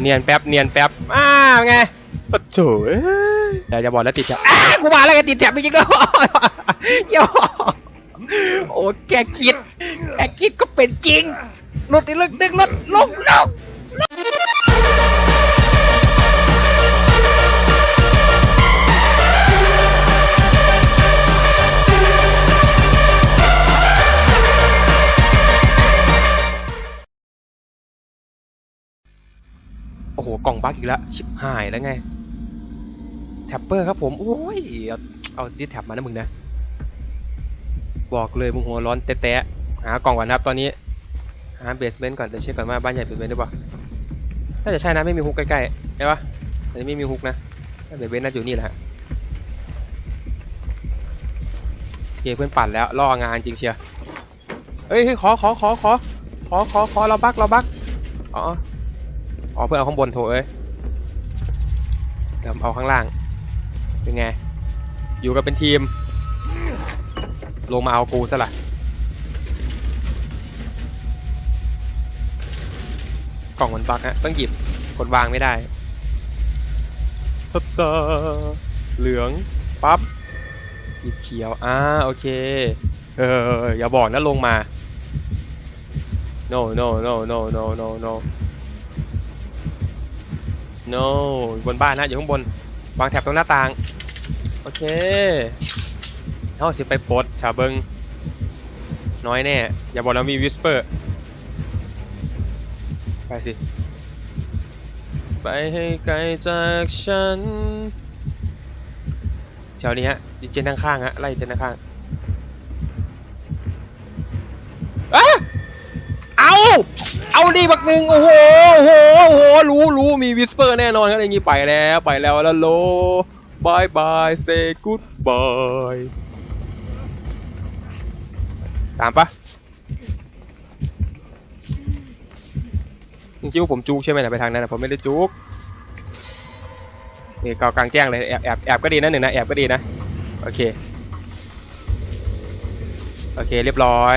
เนียนแป๊บเนียนแป๊บอ้าไงปะโถเอ้ยเดี๋ยวจะบอกแล้วติดแถบอ้ากูมาแล้วไงติดแถบจริงๆแล้วโย่โอ้แกคิดแกคิดก็เป็นจริงรถอีกลึกดึงรถลงลง กล่องบั๊กอีกแล้วชิบหายแล้วไงแท็ปเปอร์ครับผมโอ้ยเอาเอาดิสแท็บมานะมึงนะ บอกเลยมึงหัวร้อนแตะๆหากล่องก่อนครับตอนนี้หาเบสเมนต์ก่อนจะเช็คก่อนว่าบ้านใหญ่เบสเมนต์หรือเปล่าน่าจะใช่นะไม่มีฮุกใกล้ๆใช่ปะแต่ไม่มีฮุกนะเบสเมนต์น่าจะอยู่นี่แหละโอเคเพื่อนปั่นแล้วล่องานจริงเชียร์เอ้ยเฮ้ยขอขอขอขอขอขอขอเราบักเราบักอ๋อ อ๋อเพื่อเอาข้างบนโถเอ้ยเดี๋ยวเอาข้างล่าง เป็นไง อยู่กันเป็นทีม ลงมาเอากูซะละกล่องมันบักฮะ ต้องหยิบกดวางไม่ได้ตบตาเหลือง ปั๊บหยิบเขียว อ่า โอเค เออ อย่าบอกนะลงมา no no no no no no no no. บนบ้านนะอยู่ข้างบน วางแถบตรงหน้าต่าง โอเคเอาสิไปปลดชาเบิง น้อยแน่ อย่าบอกนะมีวิสเปอร์ ไปสิ ไปให้ไกลจากฉันแถวนี้ฮะเจนข้างๆฮะไล่เจนข้างๆอะเอา เอาดิบักหนึ่งโอ้โห โอ้โห โอ้โหรู้รู้ มีวิสเปอร์แน่นอนครับอย่างงี้ไปแล้วไปแล้วแล้วโลบายบาย say goodbye ตามปะจริงๆว่าผมจูกใช่ไหมนะไปทางนั้นนะผมไม่ได้จูกนี่เกากลางแจ้งเลยแอบแอบแอบก็ดีนะหนึ่งนะแอบก็ดีนะโอเคโอเคเรียบร้อย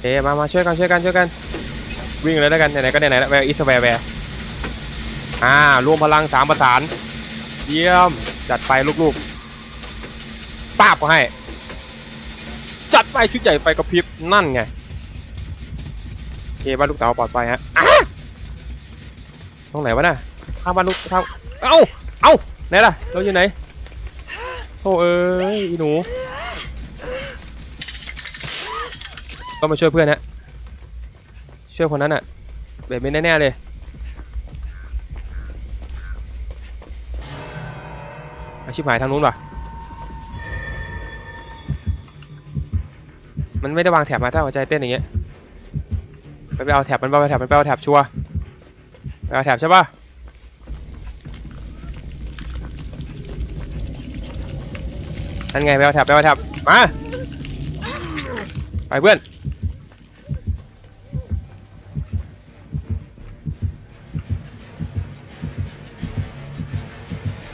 เอ๊มามาช่วยกันช่วยกันช่วยกัน วิ่งเลยแล้วกันไหนๆก็ไหนๆแล้วแวร์อิสแวร์แวร์อ่ารวมพลังสามประสาน เยี่ยม จัดไปลูกๆป้าบก็ให้ จัดไปชุดใหญ่ไฟกระพริบนั่นไงโอเคบ้านลูกเต๋าปลอดภัยฮะตรงไหนวะน่ะข้างบ้านลูกข้างเอ้าเอ้าไหนล่ะเราอยู่ไหนโอ้เอ้ยหนูต้องมาช่วยเพื่อนฮะ ช่วยคนนั้นอะแบบไม่แน่ๆเลยอาชีพหายทางนู้นว่ะ มันไม่ได้วางแถบมาถ้าหัวใจเต้นอย่างเงี้ย ไปไปเอาแถบมันไปเอาแถบมันไปเอาแถบชัวไปเอาแถบใช่ปะนั่นไงไปเอาแถบไปเอาแถบมา ไปเพื่อน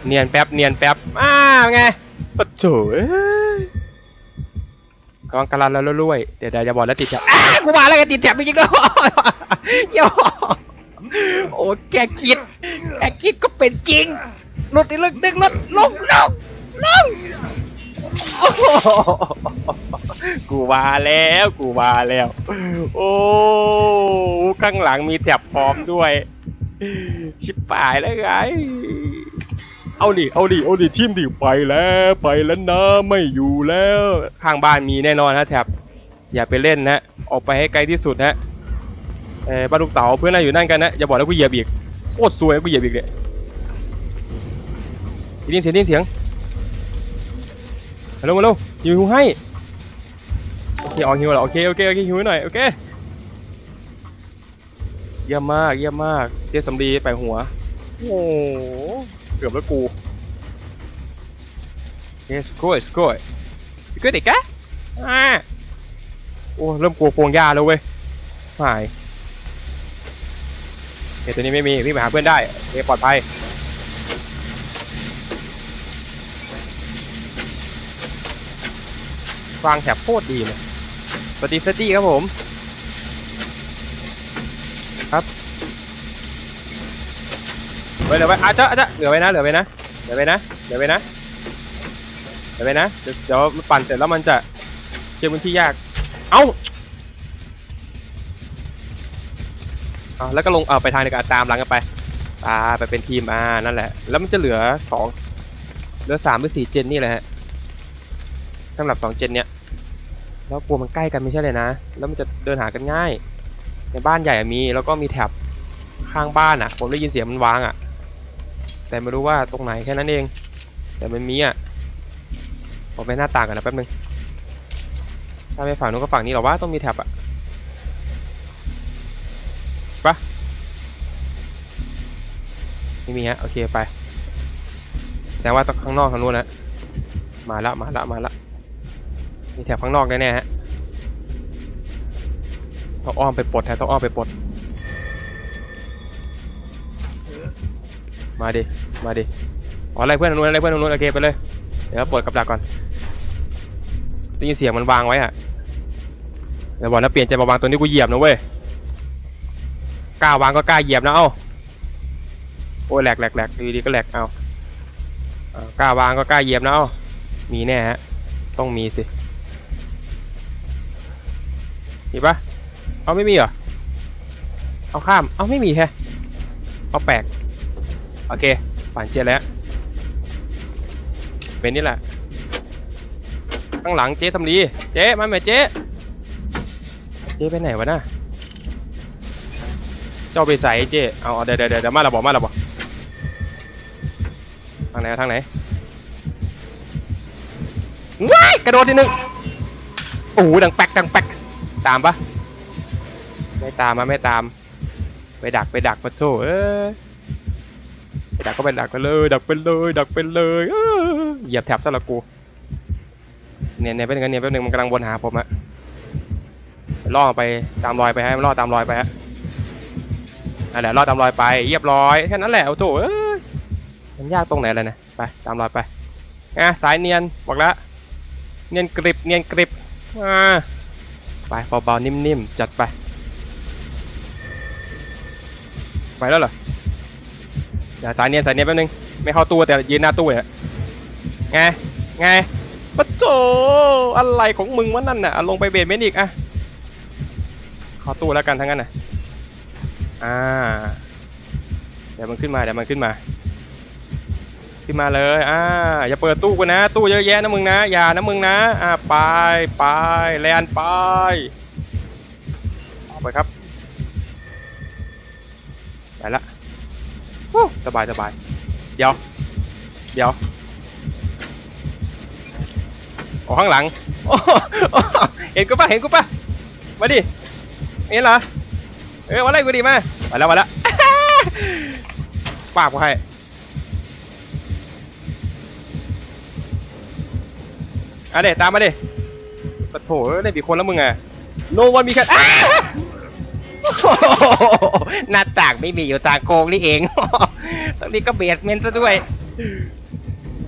เนียนแป๊บเนียนแป๊บอ้าไงปะโถเอ้ยกำลังกำลังแล้วรวยเดี๋ยวเดี๋ยวจะบอกแล้วติดแถบอ้ากูมาแล้วไงติดแถบจริงๆแล้วโย่โอ้แกคิดแกคิดก็เป็นจริงรถอีกลึกดึงรถลงลงลงกูมาแล้วกูมาแล้ว โอ้ข้างหลังมีแถบพร้อมด้วย ชิบปายแล้วไง เอาดิ เอาดิ เอาดิทีมดิไปแล้วไปแล้วนะไม่อยู่แล้วข้างบ้านมีแน่นอนนะแท็บอย่าไปเล่นนะออกไปให้ไกลที่สุดนะเออบ้านลูกเต๋าเพื่อนเราอยู่นั่นกันนะอย่าบอกแล้วกูเหยียบอีกโคตรซวยกูเหยียบอีกเนี่ยยินเสียงยินเสียงมาเร็วมาเร็วหิวให้โอเคออกหิวแล้วโอเคโอเคโอเคหิวหน่อยโอเคเยี่ยมมากเยี่ยมมากเจสำลีไปหัวโอ้ เกือบแล้วกู yes good good good อีกอะอ่าโอ้เริ่มกลัวโครงหญ้าแล้วเว้ยหายเฮ้ยตัวนี้ไม่มีพี่งไปหาเพื่อนได้โอเคปลอดภัยวางแถบโคตรดีเลยสวัสดีสวัสดีครับผม ไว้เหลือไว้อาจจะอาจจะเหลือไว้นะเหลือไว้นะเหลือไว้นะเหลือไว้นะเหลือไว้นะเดี๋ยวเดี๋ยวปั่นเสร็จแล้วมันจะเคลียร์พื้นที่ยาก เอ้าเอาแล้วก็ลงเอาไปทางในการตามหลังกันไปอ่าไปเป็นทีมอ่านั่นแหละ แล้วมันจะเหลือสองเหลือสามหรือสี่เจนนี่แหละฮะสำหรับสองเจนเนี้ยแล้วกลัวมันใกล้กันไม่ใช่เลยนะ แล้วมันจะเดินหากันง่าย ในบ้านใหญ่อะมีแล้วก็มีแถบข้างบ้านอะ ผมได้ยินเสียงมันวางอะ แต่ไม่รู้ว่าตรงไหนแค่นั้นเอง แต่มันมีอะผมไปหน้าต่างกันนะแป๊บนึงถ้าไปฝั่งนู้นก็ฝั่งนี้หรอว่าต้องมีแท็บอะปะไม่มีฮะโอเคไปแสดงว่าต้องข้างนอกทางนู้นนะมาละมาละมาละมีแถบข้างนอกแน่ๆฮะต้องอ้อมไปปลดแทต้องอ้อมไปปลด มาดิ มาดิ อ๋ออะไรเพื่อนนู้นอะไรเพื่อนนู้นโอเคไปเลย เดี๋ยวเปลดกับดักก่อน ได้ยินเสียงมันวางไว้อะเดี๋ยวบอกนะเปลี่ยนใจมาวางตัวนี้กูเหยียบนะเว้ย กล้าวางก็กล้าเหยียบนะเอ้า โอ้ยแหลกแหลกแหลกดีดีก็แหลกเอาเอากล้าวางก็กล้าเหยียบนะเอ้า มีแน่ฮะ ต้องมีสิ มีปะเอาไม่มีเหรอ เอาข้าม เอาไม่มีแฮะ เอาแปลก โอเคผ่านเจแล้วเป็นนี่แหละ ข้างหลังเจ๊สำลีเจ๊มาไหมเจ๊เจ๊ไปไหนวะน่ะเจ้าไปใส่เจ๊เอาเดี๋ยวเดี๋ยวเดี๋ยวมาละบอกมาละบอกทางไหนทางไหนว้ายกระโดดทีหนึ่งโอ้โหดังแป๊กดังแป๊กตามปะไม่ตามมาไม่ตาม ไปดักไปดักปะโถเอ้ย ดักก็ไปดักไปเลย ดักไปเลย ดักไปเลยเอ้ยเหยียบแถบซะละกูเนี่ยเนี่ยเป็นกันเนี่ยแป๊บนึงมันกำลังวนหาผมอะล่อไปตามรอยไปฮะล่อตามรอยไปฮะนั่นแหละล่อตามรอยไปเรียบร้อยแค่นั้นแหละโอ้โถมันยากตรงไหนเลยนะไปตามรอยไปอะสายเนียนบอกแล้วเนียนกริบเนียนกริบอ่าไปเบาๆนิ่มๆจัดไปไปแล้วเหรอ เดี๋ยวสายเนียนสายเนียนแป๊บนึงไม่เข้าตู้แต่ยืนหน้าตู้อะไงไงปะโจอะไรของมึงวะนั่นน่ะลงไปเบรดเมนอีกอะข้อตู้แล้วกันทั้งนั้นน่ะอ่าเดี๋ยวมันขึ้นมาเดี๋ยวมันขึ้นมา ขึ้นมาเลยอ่าอย่าเปิดตู้กูนะ ตู้เยอะแยะนะมึงนะอย่านะมึงนะอ่าไปไปแลนไปออกไปครับไปละ สบายสบาย เดี๋ยว เดี๋ยวออกข้างหลัง เห็นกูปะเห็นกูปะมาดิเห็นเหรอ เออมาไล่กูดิมา มาแล้วมาแล้วปากกูให้อะเด็ตามมาดิปะโถได้ปีคนแล้วมึงอะโนวันมีแค่หน้าต่างไม่มีอยู่ตาโกงนี่เอง นี้ก็เบสเมนต์ซะด้วย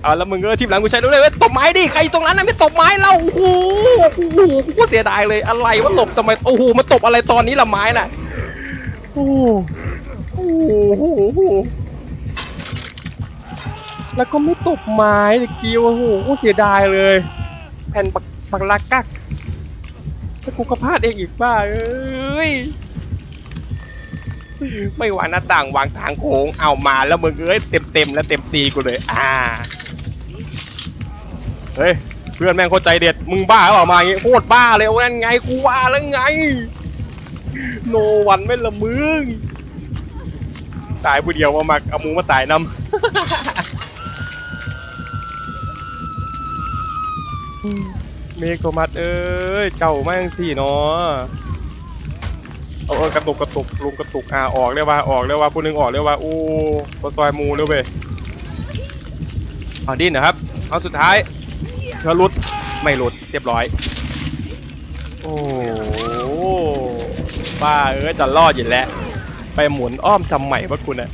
เอาแล้วมึงก็ทีมหลังกูใช้ด้วยว้ยตบไม้ดิใครอยู่ตรงนั้นน่ะไม่ตบไม้เราโอ้โหโอ้โหกูเสียดายเลยอะไรว่าตบทำไมโอ้โหมันตบอะไรตอนนี้ละไม้น่ะโอ้โหโอ้โหโอ้โหแล้วก็ไม่ตบไม้ตะกี้โอ้โหกูเสียดายเลย แผ่นปักปักลากักถ้ากูก็พลาดเองอีกบ้าเอ้ย ไม่วางหน้าต่างวางทางโค้งเอามาแล้วมึงเอ้ยเต็มเต็มๆแล้วเต็มตีกูเลย อ่าเฮ้ยเพื่อนแม่งโคตรใจเด็ดมึงบ้าหรือเปล่ามาอย่างงี้โคตรบ้าเลยโอ้นั่นไงกูว่าแล้วไง โนวันไม่ละมึงตายผู้เดียวมามาเอามูมาตายนำเมฆโทมัสเอ้ยเจ้าแม่งสี่เนาะ เอาเอากระตุกกระตุกลุงกระตุกอ่าออกเรียกว่าออกเรียกว่าผู้หนึงออกเรียกว่าโอ้ตัวซอยมูเร็วเว้ยเอาดิ้นนะครับเอาสุดท้ายเธอหลุดไม่หลุดเรียบร้อย โอ้โหบ้าเอ้ยจะรอดอยู่แล้ว ไปหมุนอ้อมทำใหม่วะคุณอะ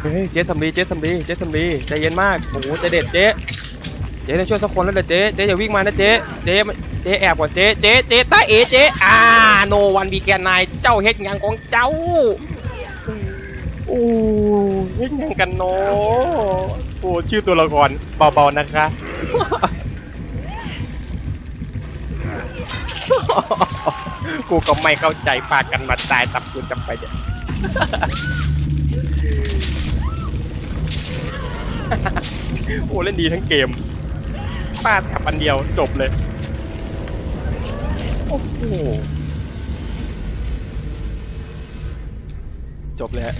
เฮ้ยเจ๊สำลีเจ๊สำลีเจ๊สำลีใจเย็นมากโอ้โหใจเด็ดเจ๊ เจ๊ต้องช่วยสักคนแล้วเดี๋ยวเจ๊เจ๊อย่าวิ่งมานะเจ๊เจ๊เจ๊แอบก่อนเจ๊เจ๊เจ๊ตาเอเจ๊อ่าโน no one we can นายเจ้าเฮ็ดหยังของเจ้าโอ้เฮ็ดหยังกันเนาะโอ้ชื่อตัวละครเบาๆนะคะกูก็ไม่เข้าใจปากกันมาตายตับกูจะไปเนี่ยโอ้เล่นดีทั้งเกม ปาดขับอันเดียวจบเลย โอ้โห จบเลยฮะ